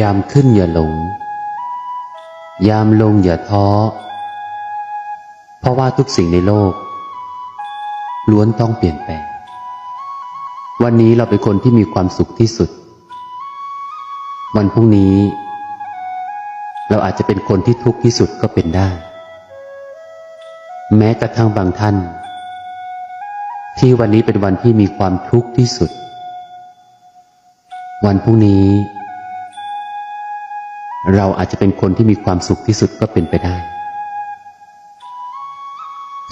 ยามขึ้นอย่าหลง ยามลงอย่าท้อ เพราะว่าทุกสิ่งในโลก ล้วนต้องเปลี่ยนแปลง วันนี้เราเป็นคนที่มีความสุขที่สุด วันพรุ่งนี้ เราอาจจะเป็นคนที่ทุกข์ที่สุดก็เป็นได้ แม้กระทั่งบางท่าน ที่วันนี้เป็นวันที่มีความทุกข์ที่สุด วันพรุ่งนี้ เราอาจจะเป็นคนที่มีความสุขที่สุดก็เป็นไปได้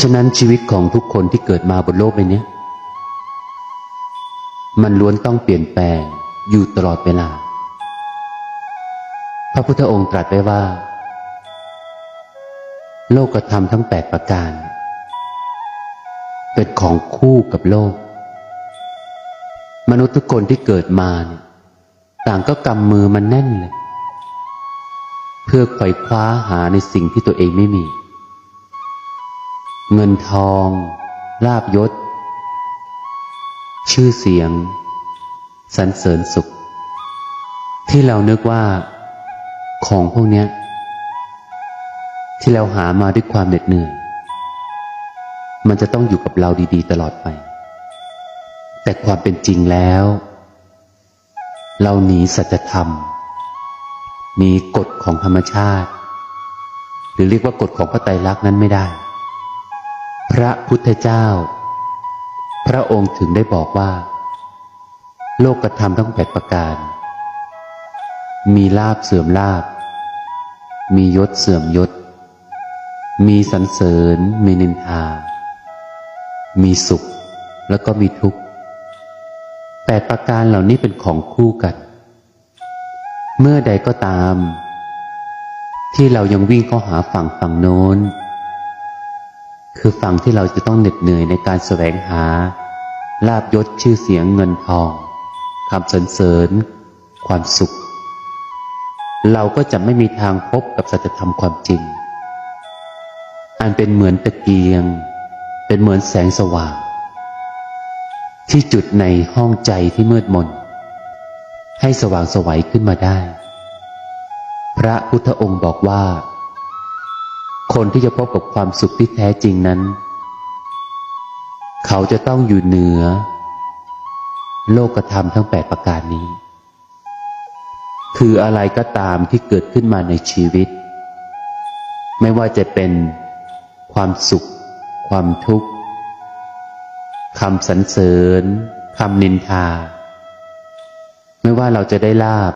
ฉะนั้นชีวิตของทุกคนที่เกิดมาบนโลกใบนี้มันล้วนต้องเปลี่ยนแปลงอยู่ตลอดเวลา พระพุทธองค์ตรัสไว้ว่า โลกธรรมทั้งแปดประการ เป็นของคู่กับโลก มนุษย์ทุกคนที่เกิดมาเนี่ยต่างก็กำมือมันแน่นเลย พื่อไขว่คว้าหาในสิ่งที่ตัวเองไม่มี เงินทอง ลาบยศ ชื่อเสียง สรรเสริญสุข ที่เรานึกว่าของพวกนี้ที่เราหามาด้วยความเหน็ดเหนื่อย มันจะต้องอยู่กับเราดี ๆ ตลอดไป แต่ความเป็นจริงแล้ว เราหนีสัจธรรม หนีกฎของธรรมชาติ หรือเรียกว่ากฎของพระไตรลักษณ์นั้นไม่ได้ พระพุทธเจ้า พระองค์ถึงได้บอกว่า โลกธรรมทั้งแปดประการ มีลาบเสื่อมลาบ มียศเสื่อมยศ มีสรรเสริญ มีนินทา มีสุขแล้วก็มีทุกข์แปดประการเหล่านี้เป็นของคู่กัน เมื่อใดก็ตาม ที่เรายังวิ่งเข้าหาฝั่งฝั่งโน้น คือฝั่งที่เราจะต้องเหน็ดเหนื่อยในการแสวงหา ลาบยศชื่อเสียงเงินทองคำสรรเสริญ ความสุข เราก็จะไม่มีทางพบกับสัจธรรมความจริง อันเป็นเหมือนตะเกียง เป็นเหมือนแสงสว่าง ที่จุดในห้องใจที่มืดมน ให้สว่างสวัยขึ้นมาได้ พระพุทธองค์บอกว่า คนที่จะพบกับความสุขที่แท้จริงนั้น เขาจะต้องอยู่เหนือ โลกธรรมทั้งแปดประการนี้ คืออะไรก็ตามที่เกิดขึ้นมาในชีวิต ไม่ว่าจะเป็นความสุข ความทุกข์คำสรรเสริญคำนินทา ว่าเราจะได้ลาบ